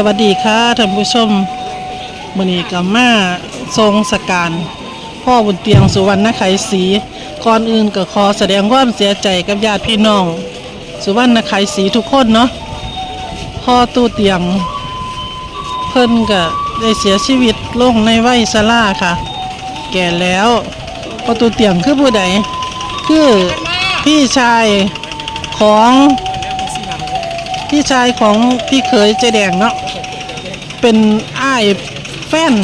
สวัสดีค่ะท่านผู้ชมมื้อนี้ก็มาทรงสการพ่อบุญเตียงสุวรรณไขศรีก่อนอื่นก็ขอแสดงความเสียใจกับญาติพี่น้อง สุวรรณไขศรีทุกคนเนาะพ่อตู้เตียง เพิ่นก็ได้เสียชีวิตลงในวัยชราค่ะ แก่แล้วพ่อตู้เตียงคือผู้ใดคือพี่ชายของ พี่ชายของพี่เขยเจแดงเนาะเป็นอ้ายแฟน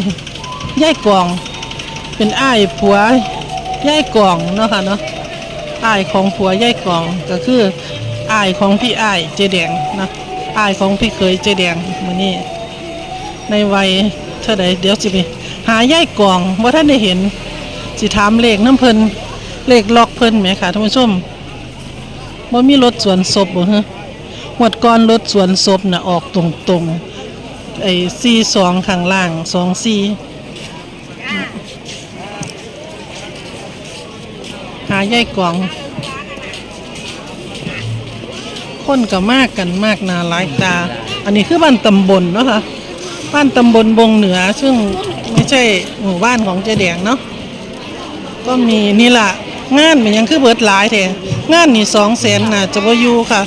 ย่ายกอง เป็นอ้ายผัวย่ายกองเนาะค่ะเนาะอ้ายของผัวย่ายกองก็คืออ้ายของพี่อ้ายเจแดงนะอ้ายของพี่เขยเจแดงมือนี้ในวัยเท่าใดเดี๋ยวสิไปหาย่ายกองว่าท่านได้เห็นสิถามเลขน้ำเพิ่นเลขล็อกเพิ่นไหมค่ะท่านผู้ชมบ่ามีรถสวนศพบ่ฮะ หวดก่อนรถสวนศพน่ะออกตรงตรงๆ ไอ้ซีสองข้างล่างสองซีหาใยายกล่อง คนก็มากกันมากนาหลายตา อันนี้คือบ้านตำบลเนาะค่ะบ้านตำบลบงเหนือ ซึ่งไม่ใช่หมู่บ้านของเจแดงเนาะก็มีนี่ละงานมันยังคือเบิดหลายแท้งานนี่สองแสนน่ะจะบ่อยู่ค่ะ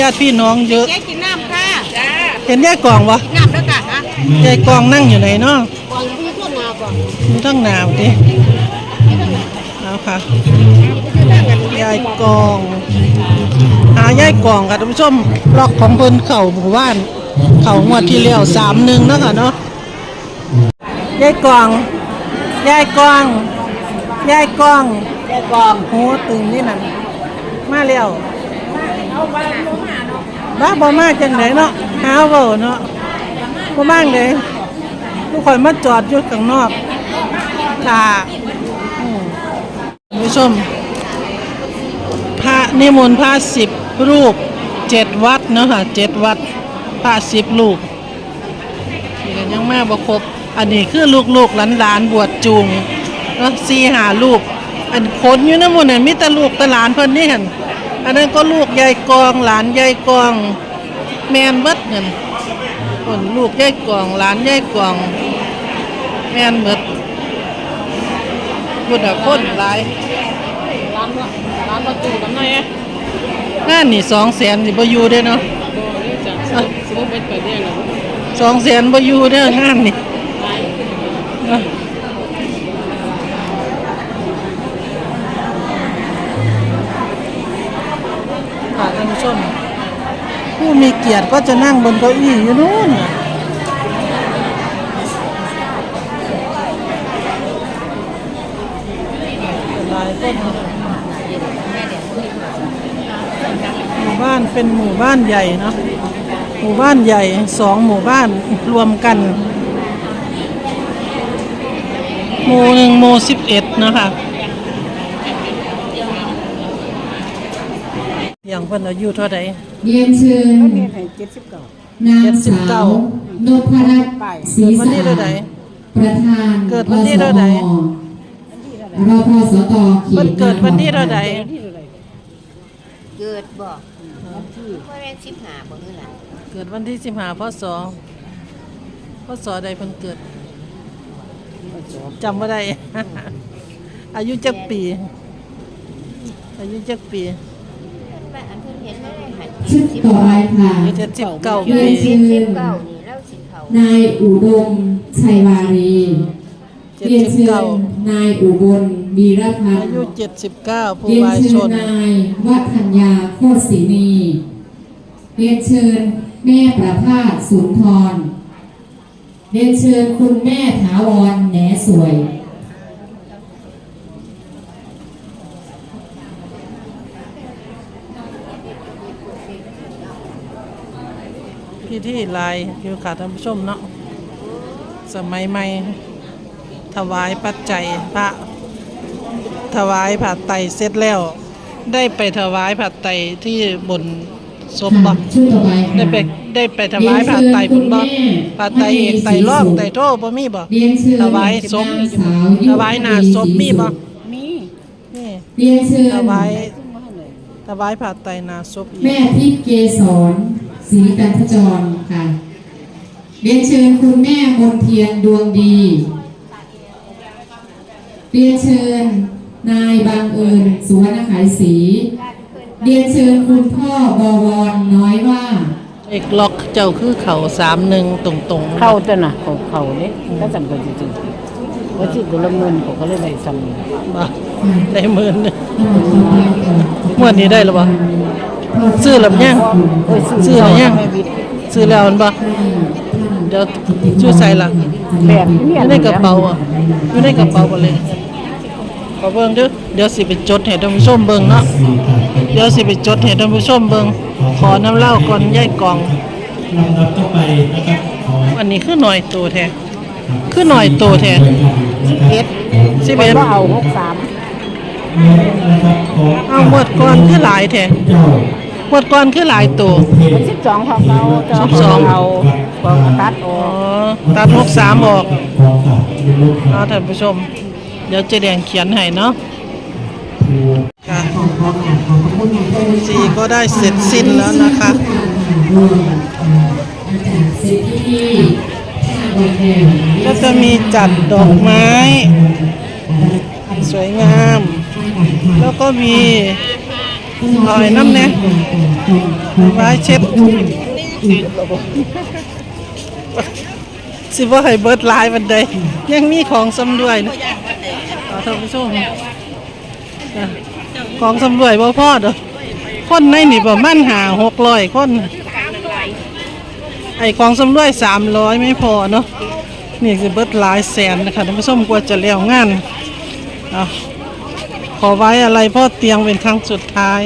ญาติพี่น้องเยอะยายกินน้ำค่ะจ้าเห็นยายกองวะน้ำแล้วกันนะยายกองนั่งอยู่ไหนเนาะก่อนที่ต้นนาก่อนมีทั้งหนาวดิเอาค่ะยายกองหายายกองค่ะท่านผู้ชมล็อกของเพิ่นเข่าหมู่บ้าน เข่างวดที่แล้วสามหนึ่งเนาะค่ะเนาะยายกองยายกองยายกองยายกองโหตึงนี่นั่นมาแล้ว บ้าบ่มาจังไหนเนาะหาเว้าเนาะบ่มางเลยทุกคนมาจอดอยู่ข้างนอกค่ะอืมคุณผู้ชมพระนิมนต์พระสิบรูปเจ็ดวัดเนาะค่ะเจ็ดวัดพระสิบลูกนี่ก็ยังมาบ่ครบอันนี้คือลูกๆหลานๆบวชจูงเนาะสี่หาลูกอันคนอยู่นะหมู่นั่นมีแต่ลูกต่หลานเพิ่นนี่หั่น อันนั้นก็ลูกยายกองหลานยายกอง แม่นเบิดนั่นคนลูกยายกองหลานยายกอง แม่นเบิดพุ่นน่ะคนหลายร้านละร้านประตูกันหน่อยอะงานนี่สองแสนสิบ่อยู่เด้อเนาะนี่จ้ะสมมติเป็นเปิดเนี่ยเหรอสองแสนบ่อยู่เด้องานนี่ เกียรติก็จะนั่งบนเก้าอี้อยู่นู่นหลายคนหมู่บ้านเป็นหมู่บ้านใหญ่เนาะหมู่บ้านใหญ่สองหมู่บ้านรวมกัน หมู่หนึ่งหมู่สิบเอ็ดนะคะอย่างเพิ่นอายุเท่าใด เรียนเชิญให้เจ็ดสิบเก้านางสาวนพรัตน์ศรีวันสะนี้อาเท่าใดดประธานเกิดวันที่เท่าใดรพสตเขเพิ่นตเกิดวันที่เท่าใดเกิดบ่ว่าแม่นสิบหาบ่คือหล่ะเกิดวันที่สิบห้าพศพศใดเพิ่นเกิดจำไม่ได้อายุจักปี อายุจักปี ชุดต่อไปค่ะอายุเจ็ดสิบเก้าเรีปียนเชิเจ็ดสิบญเก้านี่แล้วสิเขานายอุดมชัยวารี เจ็ดเรียนสิบเชิเก้าญนายอุบลวีรพันอาธ์ ยุเจ็ดสิบเก้าผู้เรียนวายเชิชญน นายวัฒนยาโคตรศรีนีเรียนเชิญแม่ประภาสสุนทร เรียนเชิญคุณแม่ถาวรแหนสวย พี่ที่ลายอยู่ค่ะท่านผู้ชมเนาะสมัยใหม่ ถวายปัจจัยพระถวายผัดไตรเสร็จแล้ว ได้ไปถวายผัดไตรที่บนศพบ่ชุดต่อไปค่ะได้ไปได้ไปถวายผัดไตรบนบ่ผัดไตรเอกไตรร่องไตรโทบ่มีบ่เรียนเชิญถวายศพนางสาวถวายหน้าศพมีบ่มีนี่เรียนเชิญถวายขึ้นมาให้เลยถวายผัดไตรหนาศพอีกแม่ทิพย์เกษร ศรีกันทจรค่ะ เรียนเชิญคุณแม่มนเทียนดวงดี เรียนเชิญนายบางเอิญสุวรรณขายศรีเรียนเชิญคุณพ่อบวรน้อยว่าเอกล็อกเจ้าคือเขาสามหนึ่งตรงๆ เข้าจ้ะนะเขาเขาเนี่ยก็จำกันจริงๆว่าจิตกุลเงินเขาก็เลยได้ซ้ำบ่ได้หมื่นหนึ่งงวดนี้ได้หรือเปล่า ซื้อหรือยังโอ้ยซื้อหรือยังไม่บิดซื้อแล้วมันบ่เดี๋ยวช่วยใส่ละแบบอเนี่ยยู่ในกระเป๋าอะอยู่ในกระเป๋าบ่เลยขอเบิ่งเด้อเดี๋ยวสิไปจดให้ท่านผู้ชมเบิ่งเนาะเดี๋ยวสิไปจดให้ท่านผู้ชมเบิ่งขอน้ำเหล้าก่อนยายกล่องลำดับต่อไปนะครับขออันนี้คือหน่อยโตแท้คือหน่อยโตแท้เอ็ดสิบเอ็ดก็เอาหกสามเงินนะครับขอเอาหมดก่อนคือหลายแท้ เจ้าหมดก่อนคือหลายโตเพจสิบสองของเราจะสิบสอง เอาเอาตัดออ๋ออกตัดหกสามออกของฝากลูกๆคเอารับท่านผู้ชม เดี๋ยวเจะแดงเขียนให้เนาะถูกค่ะสีก็ได้เสร็จสิ้นแล้วนะคะ ก็จะมีจัดดอกไม้ สวยงาม แล้วก็มี หอยน้ำเนี่ยไม้เช็ดสิว่าให้เบิร์ดไลน์วันใดยังมีของสำรวยนะเอท่านผู้ชมของสำรวยบ่พ่อเด้อคนในนี่ประมาณหาหกร้อยคน ไอ้ของสำรวยสามร้อยไม่พอเนาะนี่คือเบิร์ดลายแสนนะคะท่านผู้ชมกว่าจะแล้วงานอาข อไว้อะไรพ่อเตียงเป็นครั้งสุดท้าย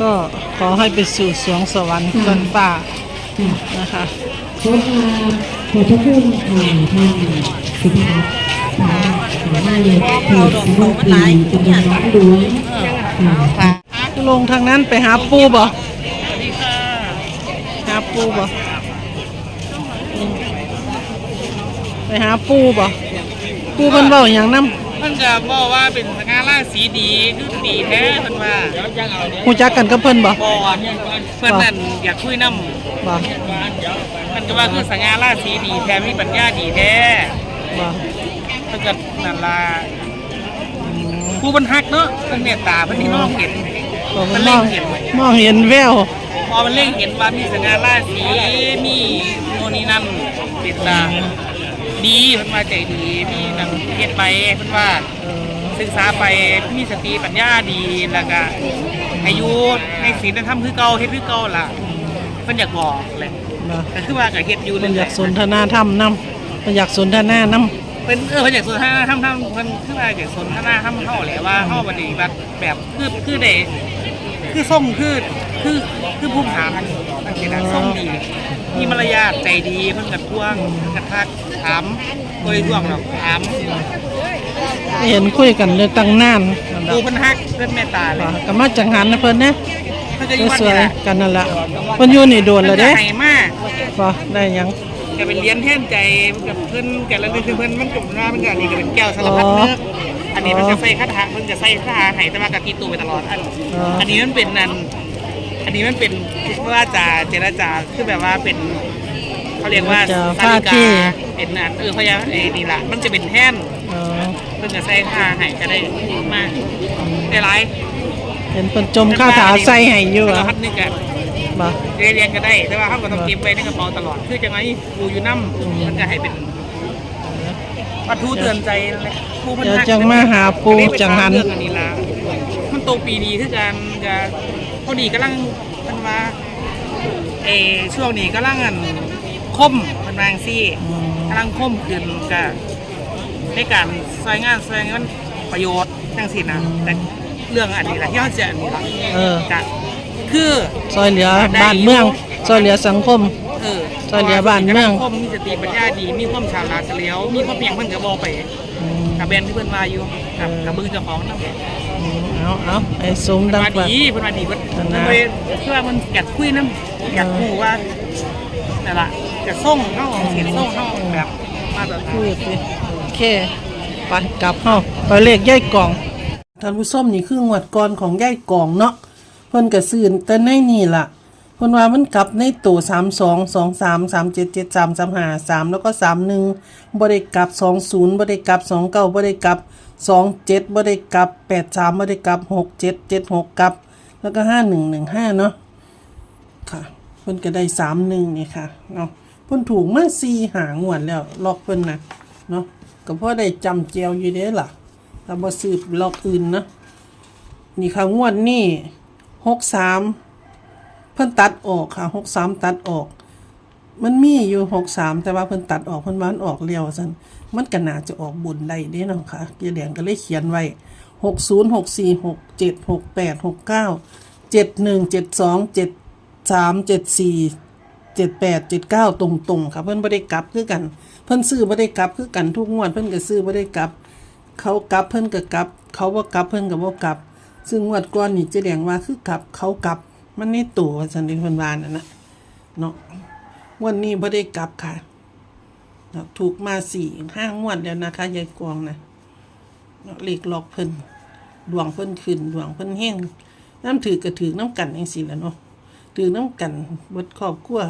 ก็ขอให้ไปสู่สวงสวรรค์กันป่านะคะขอพาขอพระคุณค่ะท่านสุภาพสามารถเลยเกิดสมุทรปีจำนวนน้อยด้วยค่ะลงทางนั้นไปหาปูบ่หาปูบ่อืมไปหาปูบ่ปูเพิ่นเว้าหยังนำ เพิ่นก็บอกว่าเป็นสง่าราศีดีคือดีแท้เพิ่นว่าฮู้จักกันกับเพิ่นบ่บอดเพิ่นนั่นอยากคุยนำบ่เพิ่นก็ว่าคือสง่าราศีดีแท้มีปัญญาดีแท้บ่เพิ่นก็นั่นล่ะผู้บรรทักเนาะเพิ่นเมตตาเพิ่นที่น้องเห็นบ่เพิ่เพิ่นนมเล่องงเห็นมองเห็นแววพอมันเล่งเห็นว่ามีสง่าราศีมีโนนนี่นั่นติดตา ดีเพิ่นว่าใจดีมีนั่นเฮ็ดไปเพิ่นว่าศึกษาไปมีสติปัญญาดีแล้วก็อายุในศีลธรรมคือเก่าเฮ็ดคือเก่าล่ะเพิ่นอยากบอกแหละบ่ก็คือว่าก็เฮ็ดอยู่เพิ่นอยากสนทนั่นแหละนาธรรมนํเพิ่นอยากสนทนานํเพิ่นเออเพิ่นอยากสนทนาธรรมธรรมเพิ่นคือว่าอยากสนทนาธรรมเฮาแหละว่าเฮาปฏิบัติแบบคือคือได้คือส่งคือคือคือภูมิฐานมันสินะส่งดี มีมารยาทใจดีเพิ่นก็ท่วงกระทักถามบ่ได้ท่วงหรอกถามเห็นคุยกันเรื่องตั้งนานนั่นผู้ล่ะเพิ่นฮักเพิ่นเมตตาเลยบ่ก็มาจังหันนะเพิ่นนะเพิ่นก็อยู่วัดสวนี่ยแหละๆกันนั่นล่ะเพิ่นอยู่นี่โดนแล้วเด้ไห้มากบ่ได้หยังแกเป็นเลี้ยนแท่นใจกับเพิ่นแกละนึกถึงเพิ่นมันกับหน้ามันก็อันนี้ก็เป็นแก้วสารพัดนึกอันนี้มันจะใส่คาถาเพิ่นจะใส่คาถาไห้แต่ว่ากับตีตัวไปตลอดอันอันนี้มันเป็นนัน อันนี้มันเป็นว่าจาเจรจาคือแบบว่าเป็นเขาเรียกว่าสาริกาเป็นนันเออพยาไอ้นี่ล่ะมันจะเป็นแท่นเออเพิ่นจะใส่คาถาไห้ก็ได้มากได้หลายเห็นเพิ่นจมคาถาใส่ให้อยู่สารอะพัดนึกอะบ่เรียนเรียนก็ได้ แต่ว่าเขาก็ต้องเก็บไว้ในกระเป๋าตลอด คือจังไงกูอยู่น้ำมันก็ให้เป็นวัตถุเตือนใจนั่นแหละผู้พันเดี๋ยวธักจังมาหาปูจังหันเรื่องอันนี้ละมันโตปีดีคือการจะ พอดีกำลังมันว่าเออช่วงนี้กำลังอันคมมันวาจังซี่กำลังคมขึ้นกับในการซอยงานซอยงานประโยชน์จังสินะแต่เรื่องอันนี้ละที่เขาจะอันนี้ละเออกะคือซอยเหลือบ้านเมืองซอยเหลือสังคมเออซอยเหลือบ้านเมืองคมมีสติปัญญาดี มีความฉลาดเฉลียว มีความเพียงเพิ่นก็บอกไปอืมกับแบรนด์ที่เพิ่นมาอยู่กับกับเบิ่งเจ้าของนำ เอาเอาไอ้สมดังมาปัดดีเพิ่นมาดีเพิ่นนั่นนะเพิ่นไปคือว่ามันอยากคุยนำอยากรู้ว่านั่นล่ะจะส่งเฮาเสียงส่งเฮาแบบมาตรฐาพูนดดิโอเคไปกลับเฮาไปเลขย่ายกล่องท่านผู้ชมนี่คืองวดก่อนของย่ายกล่องเนาะเพิ่นก็ซื้อแต่ในนี่ล่ะเพิ่นว่ามันกลับในตัวสามสองสองสามสามเจ็ดเจ็ดสามสามห้าสามแล้วก็สามหนึ่งบริกลับสองศูนย์บริกลับสองเก้าบริกลับ สองเจ็ดบริกลับแปดสามบริกลับหกเจ็ดเจ็ดหกกลับ แล้วก็ห้าหนึ่งหนึ่งห้าเนาะค่ะเพิ่นก็ได้สามหนึ่งนี่ค่ะเนาะเพิ่นถูกมาสี่หางวดแล้วล็อกเพิ่นนะเนาะก็เพราะได้จำเจียวอยู่เด้ล่ะถ้าบ่สืบล็อกอื่นนะนี่ค่ะงวดนี้หกสามเพิ่นตัดออกค่ะหกสามตัดออก มันมีอยู่หกสามแต่ว่าเพิ่นตัดออกเพิ่นว่ามันออกเร็วซั่นมันก็น่าจะออกบุญได้เด้เนาะค่ะเกียแดงก็เลยเขียนไว้หกศูนย์หกสี่หกเจ็ดหกแปดหกเก้าเจ็ดหนึ่งเจ็ดสองเจ็ดสามเจ็ดสี่เจ็ดแปดเจ็ดเก้าตรงๆค่ะเพิ่นบ่ได้กลับคือกัน เพิ่นซื้อบ่ได้กลับคือกันทุกงวดเพิ่นก็ซื้อบ่ได้กลับ เขากลับเพิ่นก็กลับ เขาบ่ากลับเพิ่นก็บ่กลับ ซึ่งงวดก่อนนี่เจ๊แดงว่าคือกลับเขากลับมันนี่ตัวว่าซั่นเด้เพิ่นวานั่นน่ะเนาะ งวันนี้บ่ได้กลับค่ะ ถูกมาสี่ห้างวดแล้วนะคะยายกวางนะเนาะเลขล็อกเพิ่นดวงเพิ่นขึ้นดวงเพิ่นแห้งน้ำถือก็ถือน้ำกันจังซี่แหละเนาะถือน้ำกันบดครอบครัว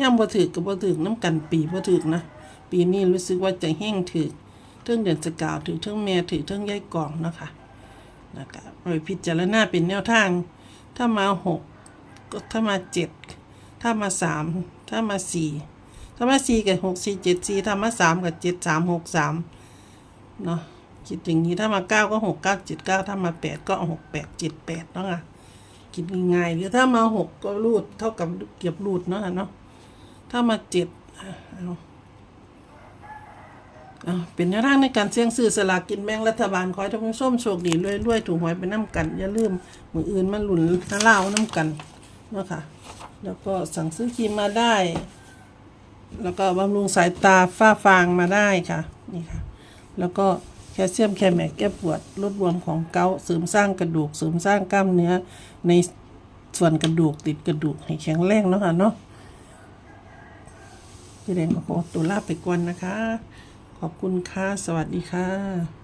ย่ำบ่ถือก็บ่ถือน้ำกันปีบ่ถือนะปีนี้รู้สึกว่าจะแห้งถือเทิงเดือนสกาวถือเทิงแม่ถือเทิงยายกองนะคะนะคะเอาไปพิจารณาเป็นแนวทาง ถ้ามาหกก็ถ้ามาเจ็ดถ้ามาสาม ถ้ามาสี่ถ้ามาสี่กับหกสี่เจ็ดสี่ถ้ามาสามกับเจ็ดสามหกสามเนาะคิดอย่างนี้ถ้ามาเก้าก็หกเก้าเจ็ดเก้าถ้ามาแปดก็หกแปดเจ็ดแปดเนาะค่ะคิดง่ายๆหรือถ้ามาหกก็รูดเท่ากับเก็บรูดเนาะเนาะถ้ามาเจ็ดอะเอาเอาเป็นแนวทางในการเสี่ยงซื้อสลากกินแบ่งรัฐบาลขอให้ท่านผู้ชมโชคดีรวยๆถูกหวยไปน้ำกัน อย่าลืมมืออื่นมาหลุนน้าเล่าน้ำกันเนาะค่ะ แล้วก็สั่งซื้อครีมมาได้ แล้วก็บำรุงสายตาฝ้าฟางมาได้ค่ะนี่ค่ะ แล้วก็แคลเซียมแคลแมกแก้ปวดลดบวมของเกาเสริมสร้างกระดูก เสริมสร้างกล้ามเนื้อในส่วนกระดูกติดกระดูกให้แข็งแรงเนาะค่ะเนาะพี่แดงก็ขอตัวลาไปก่อนนะคะ ขอบคุณค่ะ สวัสดีค่ะ